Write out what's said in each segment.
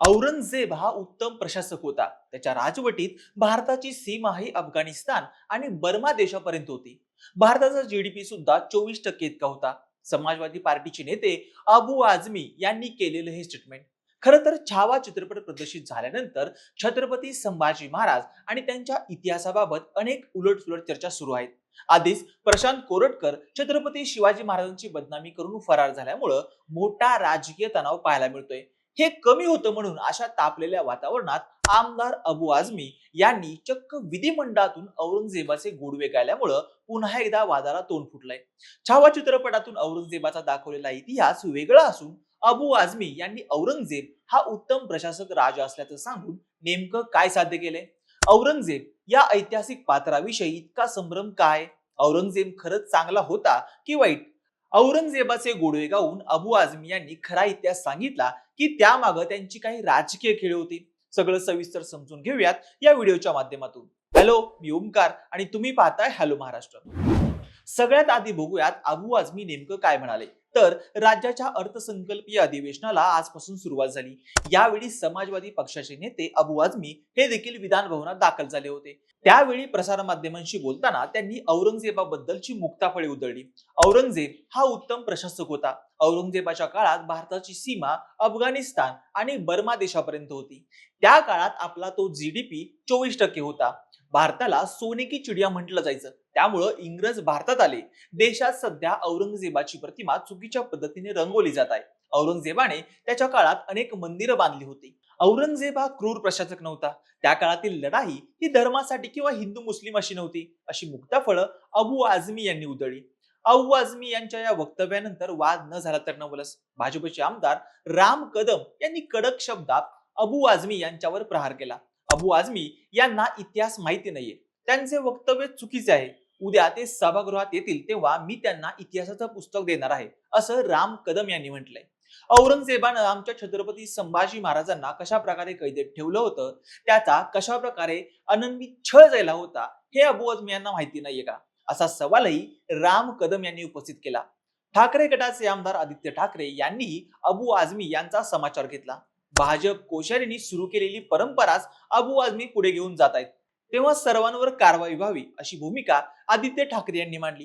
औरंगजेब हा उत्तम प्रशासक होता. त्याच्या राजवटीत भारताची सीमा ही अफगाणिस्तान आणि बर्मा देशापर्यंत होती. भारताचा जीडीपी सुद्धा चोवीस टक्के इतका होता. समाजवादी पार्टीचे नेते अबू आझमी यांनी केलेलं हे स्टेटमेंट खरं तर छावा चित्रपट प्रदर्शित झाल्यानंतर छत्रपती संभाजी महाराज आणि त्यांच्या इतिहासाबाबत अनेक उलटसुलट चर्चा सुरू आहेत. आधीच प्रशांत कोरटकर छत्रपती शिवाजी महाराजांची बदनामी करून फरार झाल्यामुळं मोठा राजकीय तणाव पाहायला मिळतोय. हे कमी होतं म्हणून अशा तापलेल्या वातावरणात आमदार अबू आझमी यांनी चक्क विधिमंडळातून औरंगजेबाचे गोडवे गायल्यामुळं पुन्हा एकदा वादाला तोंड फुटलंय. छावा चित्रपटातून औरंगजेबाचा दाखवलेला इतिहास वेगळा असून अबू आझमी यांनी औरंगजेब हा उत्तम प्रशासक राजा असल्याचं सांगून नेमकं काय साध्य केलंय? औरंगजेब या ऐतिहासिक पात्राविषयी इतका संभ्रम काय? औरंगजेब खरंच चांगला होता की वाईट? औरंगजेबाचे गोडवे गाऊन अबू आझमी यांनी खरा इतिहास सांगितला की त्यामागं त्यांची काही राजकीय खेळ होती. सगळं सविस्तर समजून घेऊयात या व्हिडिओच्या माध्यमातून. हॅलो मी ओमकार आणि तुम्ही पाहताय हॅलो महाराष्ट्र. सगळ्यात आधी बघूयात अबू आझमी नेमकं काय म्हणाले. तर राज्याच्या अर्थसंकल्पीय अधिवेशनाला आजपासून सुरुवात झाली. यावेळी समाजवादी पक्षाचे नेते अबू आझमी हे देखील विधान भवनात दाखल झाले होते. त्यावेळी प्रसारमाध्यमांशी बोलताना त्यांनी औरंगजेबाबद्दलची मुक्ताफळे उधळली. औरंगजेब हा उत्तम प्रशासक होता. औरंगजेबाच्या काळात भारताची सीमा अफगाणिस्तान आणि बर्मा देशापर्यंत होती. त्या काळात आपला तो जीडीपी चोवीस टक्के होता. भारताला सोने की चिडिया म्हटलं जायचं. त्यामुळं इंग्रज भारतात आले. देशात सध्या औरंगजेबाची प्रतिमा चुकीच्या पद्धतीने रंगवली जात आहे. औरंगजेबाने त्याच्या काळात अनेक मंदिरं बांधली होती. औरंगजेब हा क्रूर प्रशासक नव्हता. त्या काळातील लढाई ही धर्मासाठी किंवा हिंदू मुस्लिम अशी नव्हती अशी मुक्ताफळं अबू आझमी यांनी उधळली. अबू आझमी यांच्या या वक्तव्यानंतर वाद न झाला तर नवलच भाजपचे आमदार राम कदम यांनी कडक शब्दात अबू आझमी यांच्यावर प्रहार केला. अबू आझमी यांना इतिहास माहिती नाहीये. त्यांचे वक्तव्य चुकीचे आहे. उद्या ते सभागृहात येतील तेव्हा मी त्यांना इतिहासाचं पुस्तक देणार आहे असं राम कदम यांनी म्हटलंय. औरंगजेबानं आमच्या छत्रपती संभाजी महाराजांना कशा प्रकारे कैदेत ठेवलं होतं? त्याचा कशा प्रकारे अनन्वित छळ झाला होता? हे अबू आझमी यांना माहिती नाहीये का? असा सवालही राम कदम यांनी उपस्थित केला. ठाकरे गटाचे आमदार आदित्य ठाकरे यांनीही अबू आझमी यांचा समाचार घेतला. भाजप कोश्यारींनी सुरू केलेली परंपराच अबू आझमी पुढे घेऊन जात आहेत. तेव्हा सर्वांवर कारवाई व्हावी अशी भूमिका आदित्य ठाकरे यांनी मांडली.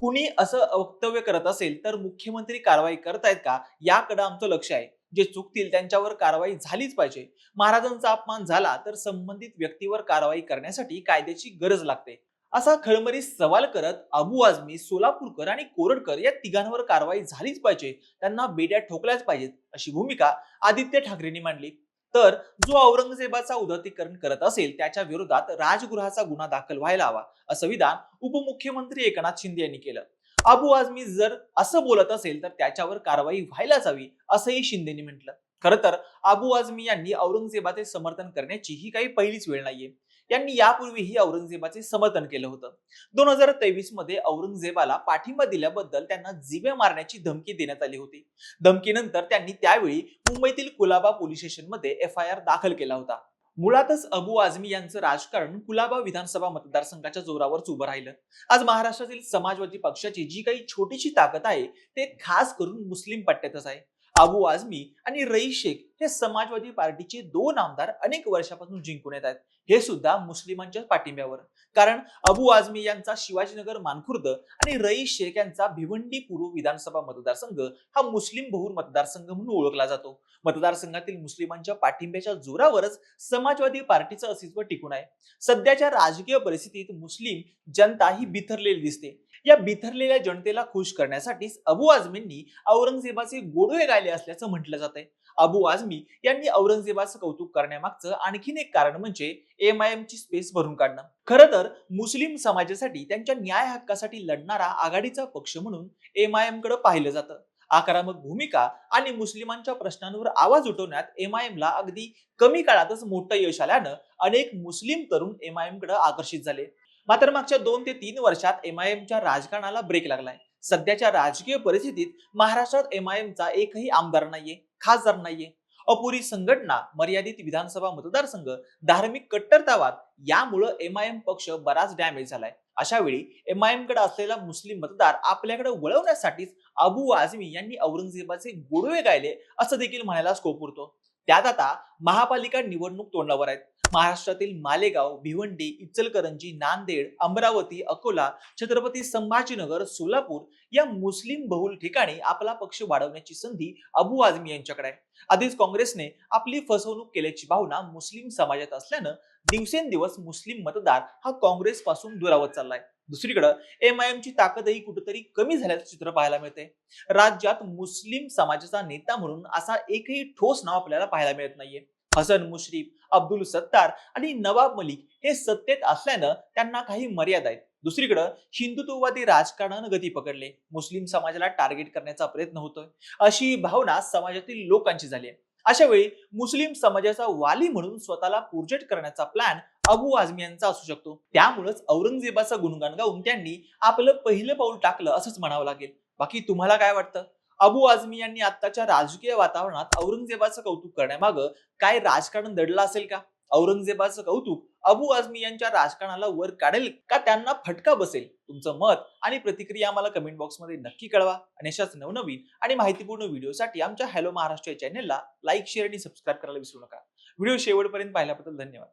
कुणी असं वक्तव्य करत असेल तर मुख्यमंत्री कारवाई करतायत का? याकडे आमचं लक्ष आहे. जे चुकतील त्यांच्यावर कारवाई झालीच पाहिजे. महाराजांचा अपमान झाला तर संबंधित व्यक्तीवर कारवाई करण्यासाठी कायद्याची गरज लागते. असा खळमरीस सवाल करत अबू आझमी सोलापूरकर आणि कोरडकर या तिघांवर कारवाई झालीच पाहिजे. त्यांना बेड्या ठोकल्याच पाहिजेत अशी भूमिका आदित्य ठाकरेंनी मांडली. तर जो औरंगजेबाचा उदातीकरण करत असेल त्याच्या विरोधात राजगृहाचा गुन्हा दाखल व्हायला हवा असं विधान उपमुख्यमंत्री एकनाथ शिंदे यांनी केलं. अबू आझमी जर असं बोलत असेल तर त्याच्यावर कारवाई व्हायलाच हवी असंही शिंदेनी म्हटलं. खरं तर अबू आझमी यांनी औरंगजेबाचे समर्थन करण्याची ही काही पहिलीच वेळ नाहीये. यांनी यापूर्वीही औरंगजेबाचे समर्थन केलं होतं. दोन हजार तेवीसमध्ये औरंगजेबाला पाठिंबा दिल्याबद्दल त्यांना जिवे मारण्याची धमकी देण्यात आली होती. धमकीनंतर त्यांनी त्यावेळी मुंबईतील कुलाबा पोलीस स्टेशनमध्ये एफ आय आर दाखल केला होता. मुळातच अबू आझमी यांचं राजकारण कुलाबा विधानसभा मतदारसंघाच्या जोरावरच उभं राहिलं. आज महाराष्ट्रातील समाजवादी पक्षाची जी काही छोटीशी ताकद आहे ते खास करून मुस्लिम पट्ट्यातच आहे. अबू आझमी आणि रईस शेख हे समाजवादी पार्टीचे दोन आमदार अनेक वर्षापासून जिंकून येत आहेत. हे सुद्धा मुस्लिमांच्या पाठिंब्यावर. कारण अबू आझमी यांचा शिवाजीनगर मानखुर्द आणि रईस शेख यांचा भिवंडी पूर्व विधानसभा मतदारसंघ हा मुस्लिम बहुर मतदारसंघ म्हणून ओळखला जातो. मतदारसंघातील मुस्लिमांच्या पाठिंब्याच्या जोरावरच समाजवादी पार्टीचं अस्तित्व टिकून आहे. सध्याच्या राजकीय परिस्थितीत मुस्लिम जनता ही बिथरलेली दिसते. या बिथरलेल्या जनतेला खुश करण्यासाठीच अबू आझमींनी औरंगजेबाचे गोडवे गायले असल्याचं म्हटलं जात आहे अबू आझमी यांनी औरंगजेबाचं कौतुक करण्यामागचं आणखीन एक कारण म्हणजे एम आय एम ची स्पेस भरून काढणं. खरं तर मुस्लिम समाजासाठी त्यांच्या न्याय हक्कासाठी लढणारा आघाडीचा पक्ष म्हणून एम आय एमकडे पाहिलं जातं. आक्रमक भूमिका आणि मुस्लिमांच्या प्रश्नांवर आवाज उठवण्यात एम आय एमला अगदी कमी काळातच मोठं यश आल्यानं अनेक मुस्लिम तरुण एम आय एमकडे आकर्षित झाले. मात्र मागच्या दोन ते तीन वर्षात एम आय एमच्या राजकारणाला ब्रेक लागलाय. सध्याच्या राजकीय परिस्थितीत महाराष्ट्रात एम आय एमचा एकही आमदार नाहीये खासदार नाहीये. अपुरी संघटना मर्यादित विधानसभा मतदारसंघ धार्मिक कट्टरतावाद यामुळं एम आय एम पक्ष बराच डॅमेज झालाय. अशा वेळी एम आय एमकडे असलेला मुस्लिम मतदार आपल्याकडे वळवण्यासाठीच अबू आझमी यांनी औरंगजेबाचे गोडवे गायले असं देखील म्हणायला स्कोप उरतो. त्यात आता महापालिका निवडणूक तोंडावर आहेत. महाराष्ट्रातील मालेगाव भिवंडी इचलकरंजी नांदेड अमरावती अकोला छत्रपती संभाजीनगर सोलापूर या मुस्लिम बहुल ठिकाणी आपला पक्ष वाढवण्याची संधी अबू आझमी यांच्याकडे आहे. आधीच काँग्रेसने आपली फसवणूक केल्याची भावना मुस्लिम समाजात असल्यानं दिवसेंदिवस मुस्लिम मतदार हा काँग्रेस पासून दुरावत चाललाय. दुसरीकडे एम आय ची ताकदही कुठेतरी कमी झाल्याचं चित्र पाहायला मिळते राज्यात मुस्लिम समाजाचा नेता म्हणून असा एकही ठोस नाव आपल्याला पाहायला मिळत नाहीये. हसन मुश्रीफ अब्दुल सत्तार आणि नवाब मलिक हे सत्तेत असल्यानं त्यांना काही मर्यादा आहेत. दुसरीकडं हिंदुत्ववादी राजकारणानं गती पकडले. मुस्लिम समाजाला टार्गेट करण्याचा प्रयत्न होतोय. अशी भावना समाजातील लोकांची झाली आहे. अशा वेळी मुस्लिम समाजाचा वाली म्हणून स्वतःला पुरजेट करण्याचा प्लॅन अबू आझमी यांचा असू शकतो. त्यामुळेच औरंगजेबाचा गुणगान गाऊन त्यांनी आपलं पहिलं पाऊल टाकलं असंच म्हणावं लागेल. बाकी तुम्हाला काय वाटतं? अबू आझमी यांनी आत्ताच्या राजकीय वातावरणात औरंगजेबाचं कौतुक करण्यामागं काय राजकारण दडलं असेल का? औरंगजेबाचं कौतुक अबू आझमी यांच्या राजकारणाला वर काढेल का? त्यांना फटका बसेल? तुमचं मत आणि प्रतिक्रिया आम्हाला कमेंट बॉक्समध्ये नक्की कळवा. आणि अशाच नवनवीन आणि माहितीपूर्ण व्हिडिओसाठी आमच्या हॅलो महाराष्ट्र या चॅनेलला लाईक शेअर आणि सबस्क्राईब करायला विसरू नका. व्हिडिओ शेवटपर्यंत पाहिल्याबद्दल धन्यवाद.